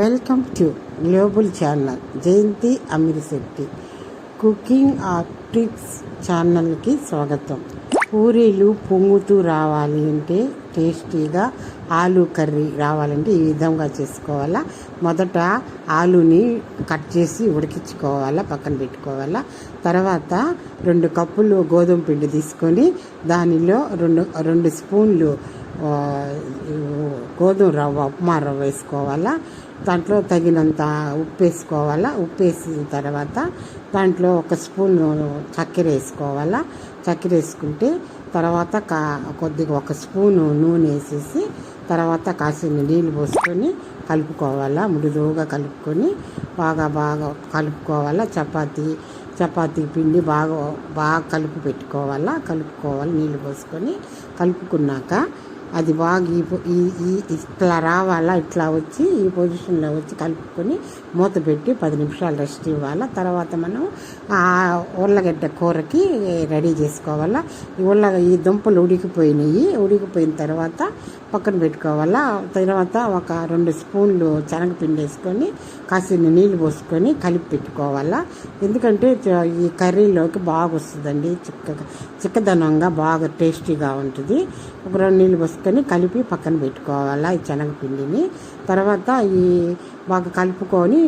Welcome to global channel Jayanti Amirshetti cooking ఆర్టిప్స్ ఛానల్కి స్వాగతం. పూరీలు పొంగుతూ రావాలి అంటే టేస్టీగా ఆలు కర్రీ రావాలంటే ఈ విధంగా చేసుకోవాలా. మొదట ఆలుని కట్ చేసి ఉడికించుకోవాలా పక్కన పెట్టుకోవాలా. తర్వాత రెండు కప్పులు గోధుమ పిండి తీసుకొని దానిలో రెండు రెండు స్పూన్లు గోధుమ రవ్వ ఉప్మా రవ్వ వేసుకోవాలా? దాంట్లో తగినంత ఉప్పు వేసుకోవాలా? ఉప్పు వేసిన తర్వాత దాంట్లో ఒక స్పూన్ చక్కెర వేసుకోవాలా? చక్కెర వేసుకుంటే తర్వాత కా కొద్దిగా ఒక స్పూను నూనె వేసేసి తర్వాత కాసిన నీళ్ళు పోసుకొని కలుపుకోవాలా? మృదువుగా కలుపుకొని బాగా బాగా కలుపుకోవాలా? చపాతీ చపాతీ పిండి బాగా బాగా కలుపు పెట్టుకోవాలా? కలుపుకోవాలి నీళ్ళు పోసుకొని. కలుపుకున్నాక అది బాగా ఈ ఈ ఇట్లా రావాలా ఇట్లా వచ్చి ఈ పొజిషన్లో వచ్చి కలుపుకొని మూత పెట్టి పది నిమిషాలు రెస్ట్ ఇవ్వాలా. తర్వాత మనం ఆ ఉల్లగడ్డ కూరకి రెడీ చేసుకోవాలా. ఈ ఉల్ల ఈ దుంపలు ఉడికిపోయినాయి. ఉడికిపోయిన తర్వాత పక్కన పెట్టుకోవాలా. తర్వాత ఒక రెండు స్పూన్లు శనగపిండి వేసుకొని కాసిన నీళ్ళు పోసుకొని కలిపి పెట్టుకోవాలా. ఎందుకంటే ఈ కర్రీలోకి బాగా వస్తుందండి చిక్కగా చిక్కదనంగా బాగా టేస్టీగా ఉంటుంది. ఒక రెండు నీళ్ళు పోసుకొని కలిపి పక్కన పెట్టుకోవాలా ఈ శనగపిండిని. తర్వాత ఈ బాగా కలుపుకొని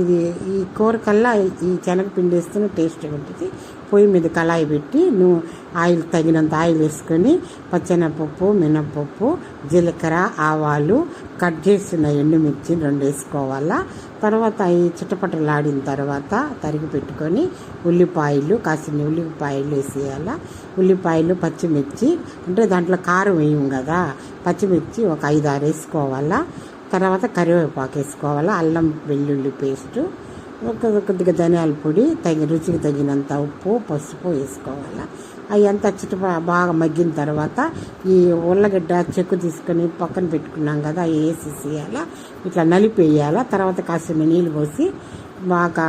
ఇది ఈ కూర కల్లా ఈ శనగపిండి వేస్తేనే టేస్ట్గా ఉంటుంది. పొయ్యి మీద కళాయి పెట్టి నువ్వు ఆయిల్ తగినంత ఆయిల్ వేసుకొని పచ్చెనపప్పు మినపప్పు జీలకర్ర ఆవాలు కట్ చేసిన ఎండుమిర్చి రెండు వేసుకోవాలా. తర్వాత ఈ చిట్టపట్టలాడిన తర్వాత తరిగి పెట్టుకొని ఉల్లిపాయలు కాసిన ఉల్లిపాయలు వేసేయాల. ఉల్లిపాయలు పచ్చిమిర్చి అంటే దాంట్లో కారం వేయం కదా. పచ్చిమిర్చి ఒక ఐదు ఆరు వేసుకోవాలా. తర్వాత కరివేపాకు వేసుకోవాలా అల్లం వెల్లుల్లి పేస్టు ఒక కొద్దిగా ధనియాల పొడి తగి రుచికి తగినంత ఉప్పు పసుపు వేసుకోవాలి. అవి అంతా బాగా మగ్గిన తర్వాత ఈ ఉల్లగడ్డ చెక్కు తీసుకొని పక్కన పెట్టుకున్నాం కదా అవి వేసేసేయాల. ఇట్లా నలిపేయాల తర్వాత కాసిన నీళ్ళు పోసి బాగా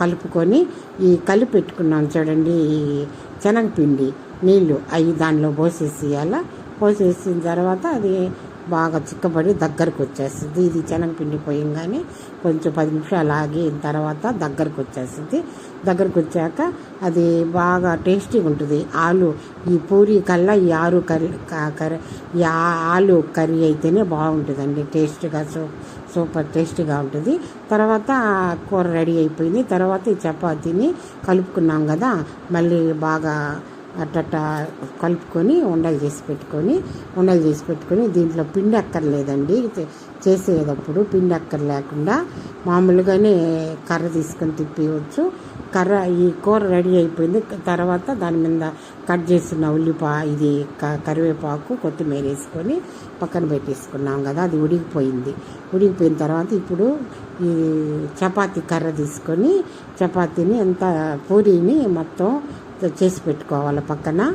కలుపుకొని ఈ కలిపి పెట్టుకున్నాం చూడండి ఈ శనగపిండి నీళ్ళు అవి దానిలో పోసేసేయాల. పోసేసిన తర్వాత అది బాగా చిక్కబడి దగ్గరకు వచ్చేస్తుంది. ఇది శనగపిండి పోయంగానే కొంచెం పది నిమిషాలు ఆగిన తర్వాత దగ్గరకు వచ్చేస్తుంది. దగ్గరకు వచ్చాక అది బాగా టేస్టీగా ఉంటుంది. ఆలు ఈ పూరి కల్లా ఈ ఆలు కర్రీ కర్రీ ఈ ఆలు కర్రీ అయితేనే బాగుంటుందండి. టేస్ట్గా సో సూపర్ టేస్టీగా ఉంటుంది. తర్వాత కూర రెడీ అయిపోయింది. తర్వాత ఈ చపాతీని కలుపుకున్నాం కదా మళ్ళీ బాగా అట్ట కలుపుకొని ఉండలు చేసి పెట్టుకొని ఉండలు చేసి పెట్టుకొని దీంట్లో పిండి అక్కర్లేదండి. చేసేటప్పుడు పిండి అక్కర్ లేకుండా మామూలుగానే కర్ర తీసుకొని తిప్పేయవచ్చు. కర్ర ఈ కూర రెడీ అయిపోయింది. తర్వాత దాని మీద కట్ చేసిన ఉల్లిపాయ ఇది క- కరివేపాకు కొత్తిమీర వేసుకొని పక్కన పెట్టేసుకున్నాం కదా అది ఉడికిపోయింది. ఉడికిపోయిన తర్వాత ఇప్పుడు ఈ చపాతీ కర్ర తీసుకొని చపాతీని ఎంత పూరీని మొత్తం చేసి పెట్టుకోవాలి పక్కన.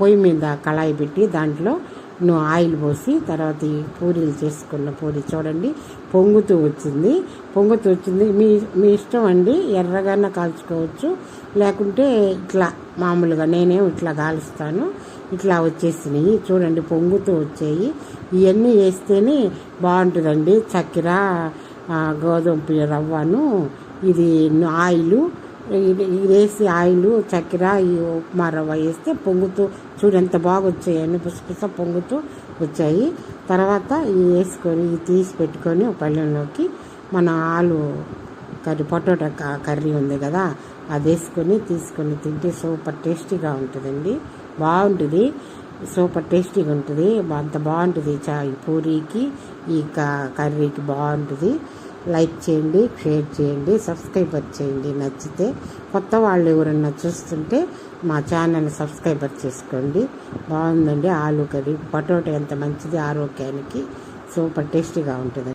పొయ్యి మీద కళాయి పెట్టి దాంట్లో నువ్వు ఆయిల్ పోసి తర్వాత ఈ పూరీలు చేసుకున్న పూరి చూడండి పొంగుతూ వచ్చింది. పొంగుతూ వచ్చింది. మీ మీ ఇష్టం అండి ఎర్రగానే కాల్చుకోవచ్చు. లేకుంటే ఇట్లా మామూలుగా నేనేం ఇట్లా కాలుస్తాను. ఇట్లా వచ్చేసినాయి. చూడండి పొంగుతూ వచ్చాయి. ఇవన్నీ వేస్తేనే బాగుంటుందండి. చక్కెర గోధుమ రవ్వను ఇది ఆయిలు వేసి ఆయిల్ చక్కెర ఈ ఉప్మా రవ్వ వేస్తే పొంగుతూ చూడు ఎంత బాగా వచ్చాయని పుసపుస పొంగుతూ వచ్చాయి. తర్వాత ఇవి వేసుకొని తీసి పెట్టుకొని పళ్ళెంలోకి మన ఆలు కర్రీ పొటాటో క- కర్రీ ఉంది కదా అది వేసుకొని తీసుకొని తింటే సూపర్ టేస్టీగా ఉంటుందండి. బాగుంటుంది. సూపర్ టేస్టీగా ఉంటుంది. అంత బాగుంటుంది చా ఈ పూరీకి ఈ క- కర్రీకి బాగుంటుంది. లైక్ చేయండి షేర్ చేయండి సబ్స్క్రైబర్ చేయండి. నచ్చితే కొత్త వాళ్ళు ఎవరన్నా చూస్తుంటే మా ఛానల్ సబ్స్క్రైబర్ చేసుకోండి. బాగుందండి. ఆలు కర్రీ. పొటాటో ఎంత మంచిది ఆరోగ్యానికి సూపర్ టేస్టీగా ఉంటుంది